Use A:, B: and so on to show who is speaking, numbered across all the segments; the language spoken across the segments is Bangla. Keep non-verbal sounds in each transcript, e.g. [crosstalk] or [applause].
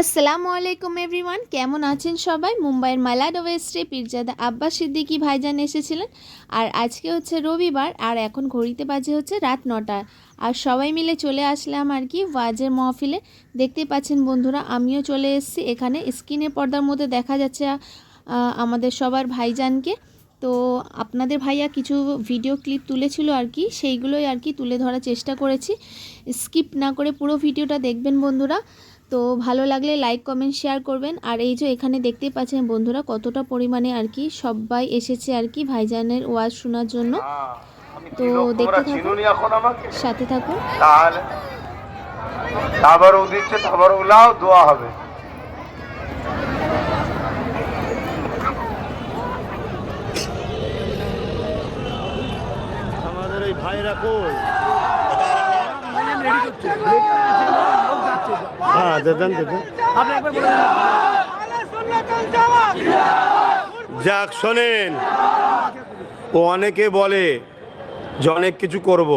A: আসসালামু আলাইকুম এভরিওয়ান। কেমন আছেন সবাই? মুম্বাইয়ের মালাড ওয়েস্টে পীরজাদা আব্বাস সিদ্দিকি ভাইজান এসেছিলেন। আর আজকে হচ্ছে রবিবার, আর এখন ঘড়িতে বাজে হচ্ছে রাত নটা। আর সবাই মিলে চলে আসলাম আর কি ওয়াজের মহফিলে। দেখতে পাচ্ছেন বন্ধুরা, আমিও চলে এসেছি। এখানে স্ক্রিনে পর্দার মধ্যে দেখা যাচ্ছে আমাদের সবার ভাইজানকে। তো আপনাদের ভাইয়া কিছু ভিডিও ক্লিপ তুলেছিল আর কি, সেইগুলোই আর কি তুলে ধরার চেষ্টা করেছি। স্কিপ না করে পুরো ভিডিওটা দেখবেন বন্ধুরা। তো ভালো লাগলে লাইক কমেন্ট শেয়ার করবেন। আর এই যে এখানে দেখতে পাচ্ছেন বন্ধুরা কতটা পরিমাণে আর কি সবাই এসেছে আর কি ভাইজানের ওয়াজ শোনার জন্য। তো দেখতে থাকুন।
B: চিনুনি এখন আমাকে?
A: সাথে থাকুন
B: তাহলে তাবারও দিচ্ছে তাবারও লাও দোয়া হবে।
C: আমাদের এই ভাইরা কই? হ্যাঁ দেন দেন। যাক শোনেন। ও অনেকে বলে যে অনেক কিছু করব।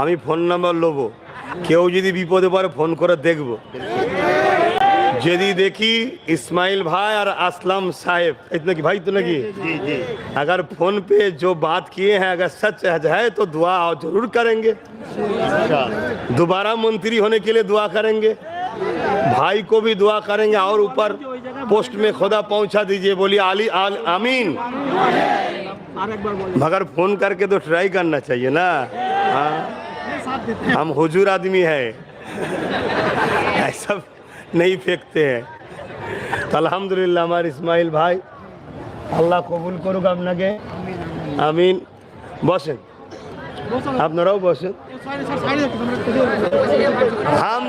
C: আমি ফোন নাম্বার লোবো। কেউ যদি বিপদে পারে ফোন করে দেখব। যদি দেখি इस्माइल भाई और असलम साहेब इतना की भाई तो लगी जी जी अगर फोन पे जो बात किए हैं अगर सच है तो दुआ जरूर करेंगे दोबारा मंत्री होने के लिए दुआ करेंगे भाई को भी दुआ करेंगे और ऊपर पोस्ट में खुदा पहुंचा दीजिए बोलिए आली आल आमीन मगर फोन करके तो ट्राई करना चाहिए ना हाँ हम हुजूर आदमी है [laughs] ऐसा नहीं फेंकते हैं তো আলহামদুলিল্লাহ আমার ইসমাইল ভাই আল্লাহ কবুল করুক আপনাকে আমিন বসেন আপনারাও বসেন হাম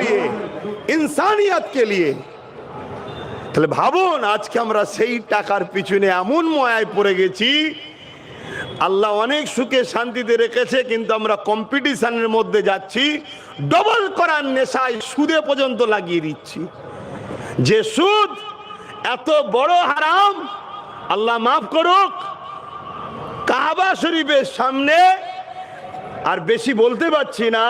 C: লিয়ে ইনসানিয়ত কে লিয়ে তাহলে ভাবুন, আজকে আমরা সেই টাকার পিছনে এমন ময়ায় পড়ে গেছি। আল্লাহ অনেক সুখে শান্তিতে রেখেছে, কিন্তু আমরা কম্পিটিশনের মধ্যে যাচ্ছি। ডবল করার নেশায় সুদে পর্যন্ত লাগিয়ে দিচ্ছি। যে সুদ এত বড় হারাম, আল্লাহ মাফ করুক। কাবা শরীফের সামনে, আর বেশি বলতে পারছি না।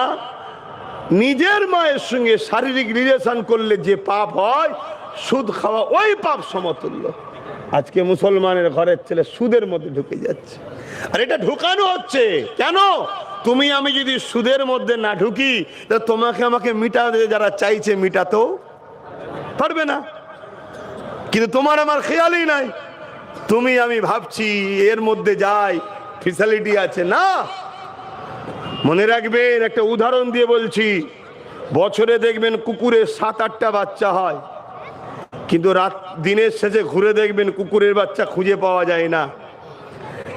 C: নিজের মায়ের সঙ্গে শারীরিক রিলেশন করলে যে পাপ হয়, সুদ খাওয়া ওই পাপ সমতুল্য। আজকে মুসলমানের ঘরের ছেলে সুদের মধ্যে ঢুকে যাচ্ছে। আর এটা ঢুকানো হচ্ছে। কেন? তুমি, আমি যদি সুদের মধ্যে না ঢুকি, তা তোমাকে আমাকে মিটাতে যারা চাইছে মিটাতেও পারবে না। কিন্তু তোমার আমার খেয়ালই নাই। তুমি, আমি ভাবছি, এর মধ্যে যাই, ফেসিলিটি আছে। না! মনে রাখবেন, একটা উদাহরণ দিয়ে বলছি। বছরে দেখবেন কুকুরের সাত, আটটা বাচ্চা হয়। কিন্তু রাত, দিনের শেষে ঘুরে দেখবেন কুকুরের বাচ্চা খুঁজে পাওয়া যায় না।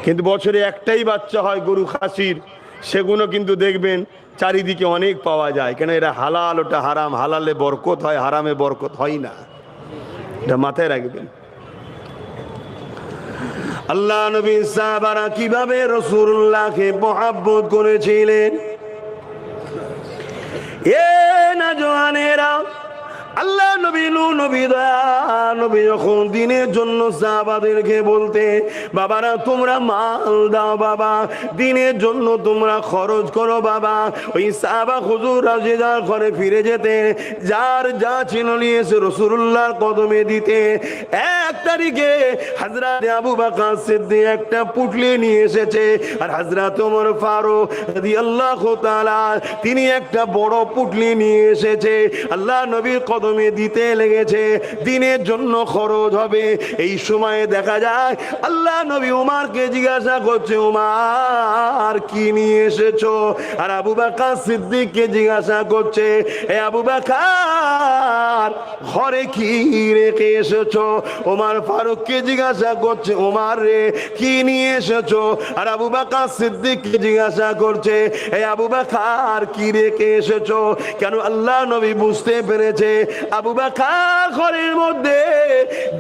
C: কিন্তু বছরে একটাই বাচ্চা হয় গরু খাসির সেগুলো কিন্তু দেখবেন চারিদিকে অনেক পাওয়া যায়। কেন এটা হালাল, ওটা হারাম। হালালে বরকত হয়, হারামে বরকত হয় না। এটা মাথায় রাখবেন। আল্লাহ নবী সাহাবারা কীভাবে রসুল্লাহকে মহাব্বত করেছিলেন? এ না জোয়ানেরা আল্লাহ নবী নু, নবী দয়া নবী যখন দিনের জন্য সাহাবাদেরকে বলতে, বাবারা, তোমরা মাল দাও বাবা, দিনের জন্য তোমরা খরচ করো বাবা। ওই সাহাবা হুজুর রাজিদার ঘরে ফিরে যেতে, যার যা ছিল নিয়ে এসে রসুল্লাহর কদমে দিতে, এক তারিখে হাজরাত আবু বাকা সিদ্দিক একটা পুটলি নিয়ে এসেছে, আর হাজরাত ওমর ফারুক রাদিয়াল্লাহু তাআলা, তিনি একটা বড় পুটলি নিয়ে এসেছে। আল্লাহ নবীর কদমে দিতে লেগেছে। দিনের জন্য খরচ হবে। এই সময়ে দেখা যায়, আল্লাহ নবী উমারকে জিজ্ঞাসা করছে, উমার, কি নিয়ে এসেছ? আর আবু বাকা সিদ্দিককে জিজ্ঞাসা করছে, এ আবু বাকার, ঘরে কি রেখে এসেছ? ওমার ফারুককে জিজ্ঞাসা করছে ওমার রে, কি নিয়ে এসেছ? আর আবু বাকা সিদ্দিককে জিজ্ঞাসা করছে, এ আবু বাকার, কি রেখে এসেছ? কেন আল্লাহ নবী বুঝতে পেরেছে আবু বাকার ঘরের মধ্যে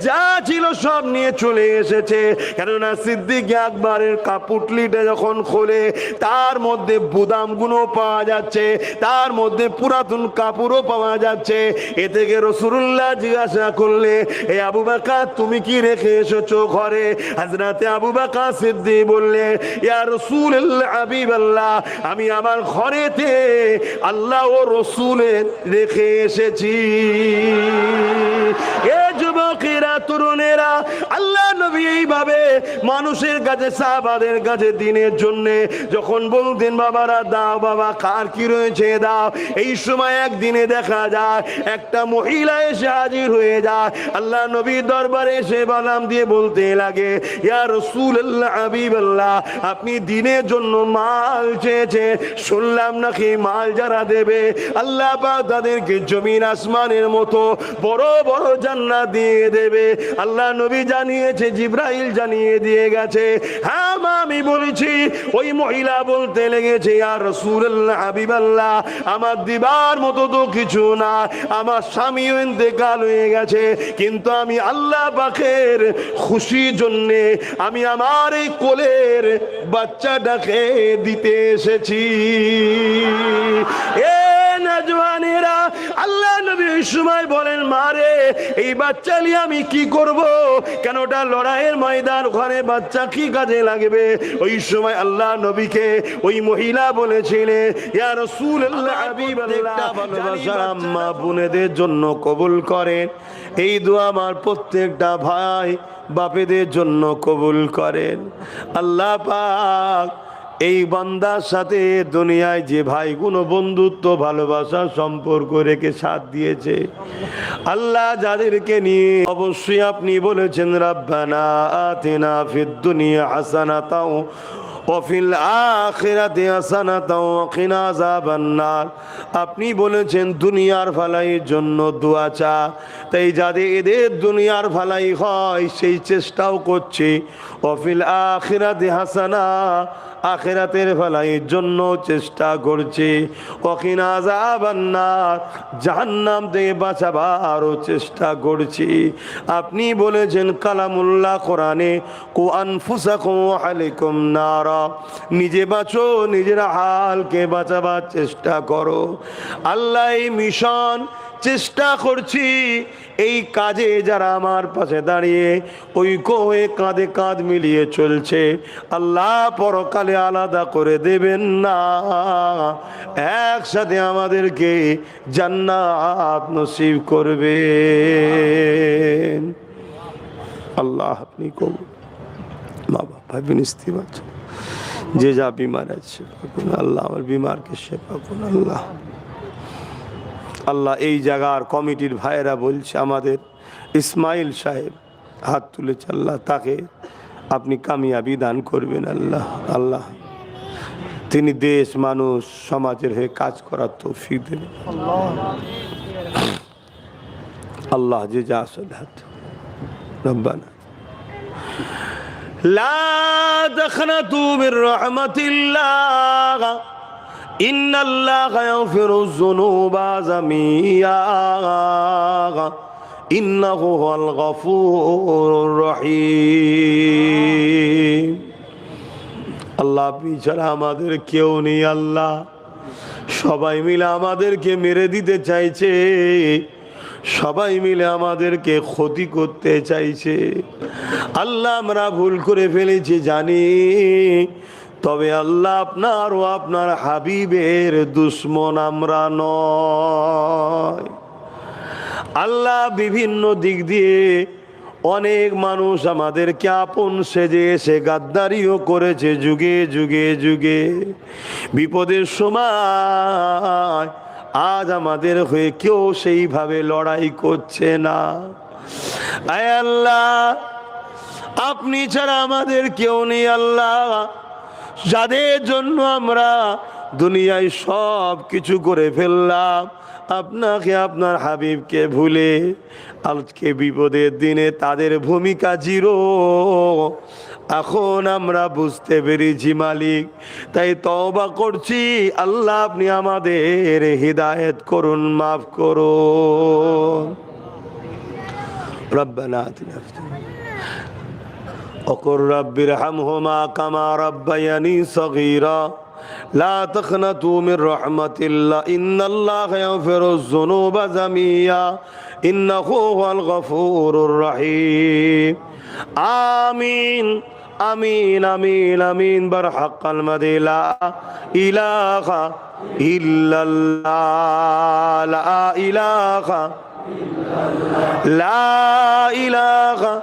C: যা ছিল সব নিয়ে চলে এসেছে। কেননা সিদ্দিক আকবরের কাপুটলিটা যখন খোলে, তার মধ্যে বুদামগুলো পাওয়া যাচ্ছে, তার মধ্যে পুরাতন কাপড়ও পাওয়া যাচ্ছে। এ থেকে রসুল্লাহ জিজ্ঞাসা করলে এই আবু বাকা তুমি কি রেখে এসেছ ঘরে? হাজরাতে আবু বাকা সিদ্দি বললে, ইয়া রসুল আল্লাহ আমি আমার ঘরেতে আল্লাহ ও রসুলের রেখে এসেছি। এ যুবকেরা তরুণেরা আল্লাহ নবী এইভাবে মানুষের কাছে, সাহাবাদের কাছে দিনের জন্য। যখন বলতেন, বাবারা, দাও, বাবা, কার কি রয়েছে? দাও। এই সময় একদিনে দেখা যায়, একটা মহিলা এসে হাজির হয়ে যায়। আল্লাহ নবীর দরবারে এসে বালাম দিয়ে বলতে লাগে, ইয়া রসুল আল্লাহ আপনি দিনের জন্য মাল চেয়েছে শুনলাম নাকি মাল যারা দেবে? আল্লাহ পাক তাদেরকে জমিন আসমানের মতো বড় বড় জান্নাত দিয়ে দেবে। আল্লাহ নবী জানিয়েছে, জিব্রাইল জানিয়ে দিয়ে গেছে। হ্যাঁ আমি বলেছি, ওই মহিলা বলতে লেগেছে আর রসুল্লাহ হাবিবাল্লাহ, আমার দিবার মতো তো কিছু না, আমার স্বামীও ইন্তেকাল হয়ে গেছে, কিন্তু আমি আল্লাহ পাখের খুশির জন্যে আমি আমার এই কোলের বাচ্চাটাকে দিতে এসেছি। এ ওই সময় বলেন মারে এই বাচ্চা নিয়ে আমি কি করব? কেন ওটা লড়াইয়ের ময়দান ঘরে বাচ্চা কি কাজে লাগবে? ওই সময় আল্লাহ নবীকে ওই মহিলা বলেছিলেন ইয়া ভালোবাসার আম্মা বোনেদের জন্য কবুল করেন। এই দোয়া আমার প্রত্যেকটা ভাই বাপেদের জন্য কবুল করেন। আল্লাহ পাক এই বান্দার সাথে দুনিয়ায় যে ভাইগুলো বন্ধুত্ব, ভালোবাসা সম্পর্ক রেখে সাথ দিয়েছে। আল্লাহ যাদেরকে নিয়ে অবশ্যই আপনি বলেছেন, রাব্বানা আতিনা ফিদ দুনিয়া হাসানাতাও ওফিল আখিরাতে হাসানাতাও ওয়াকিনা আযাবান নার। আপনি বলেছেন, দুনিয়ার ভালাইয়ের জন্য দোয়া চা। তাই যাদের এদের দুনিয়ার ফালাই হয়, সেই চেষ্টাও করছে। অফিল আখিরাতে হাসানা আখেরাতের ভালাইয়ের জন্য চেষ্টা করছে। অকিনা যাবান্নার জাহান্নাম থেকে বাঁচাবারও চেষ্টা করছি। আপনি বলেছেন কালামুল্লাহ কোরআনে, কো আনফুসাকুম আলাইকুম নারা। নিজে বাঁচো, নিজের হালকে বাঁচাবার চেষ্টা করো। আল্লাহ মিশন চেষ্টা করছি এই কাজে যারা আমার পাশে দাঁড়িয়ে ঐক্য হয়ে কাঁধে কাঁধ মিলিয়ে চলছে। আল্লাহ পরকালে আলাদা করে দেবেন না। একসাথে আমাদেরকে জান্নাত নসিব করবেন। আল্লাহ আপনি কবুল। মা বাবা বাচ্চা। যে যা বিমার আছে আল্লাহ, আমার বিমারকে সেবা করুন আল্লাহ। আল্লাহ এই জায়গার কমিটির ভাইয়েরা বলছে আমাদের ইসমাইল সাহেব হাত তুলেছে আল্লাহ তাকে আপনি কামিয়াবি দান করবেন আল্লাহ আল্লাহ তিনি দেশ মানুষ সমাজের হয়ে কাজ করার তৌফিক দেবেন আল্লাহ যে যা আসলে হাত রব্বানা لا تقنطوا من رحمة الله আল্লাহ পিছাড়া আমাদের কেউ নেই আল্লাহ। সবাই মিলে আমাদেরকে মেরে দিতে চাইছে। সবাই মিলে আমাদেরকে ক্ষতি করতে চাইছে। আল্লাহ আমরা ভুল করে ফেলেছি, জানি। তবে আল্লাহ আপনার ও আপনার হাবিবের দুশ্মন আমরা নয়। আল্লাহ বিভিন্ন দিক দিয়ে অনেক মানুষ আমাদেরকে আপন সেজে এসে গাদ্দারিও করেছে যুগে যুগে যুগে। বিপদের সময় আজ আমাদের হয়ে কেউ সেইভাবে লড়াই করছে না। আয় আল্লাহ, আপনি ছাড়া আমাদের কেউ নেই আল্লাহ। যাদের জন্য আমরা দুনিয়ায় সব কিছু করে ফেললাম, আপনাকে আপনার হাবিবকে ভুলে আজকে বিপদের দিনে তাদের ভূমিকা জিরো। এখন আমরা বুঝতে পেরেছি মালিক, তাই তওবা করছি। আল্লাহ আপনি আমাদের হিদায়েত করুন, মাফ করুন। রব্বানা وقل رب ارحمهما كما ربياني صغيرا لا تقنطوا من رحمة الله إن الله يغفر الذنوب جميعا إنه هو الغفور الرحيم آمين آمين آمين آمين برحق المدي لا إله إلا الله لا إله لا إله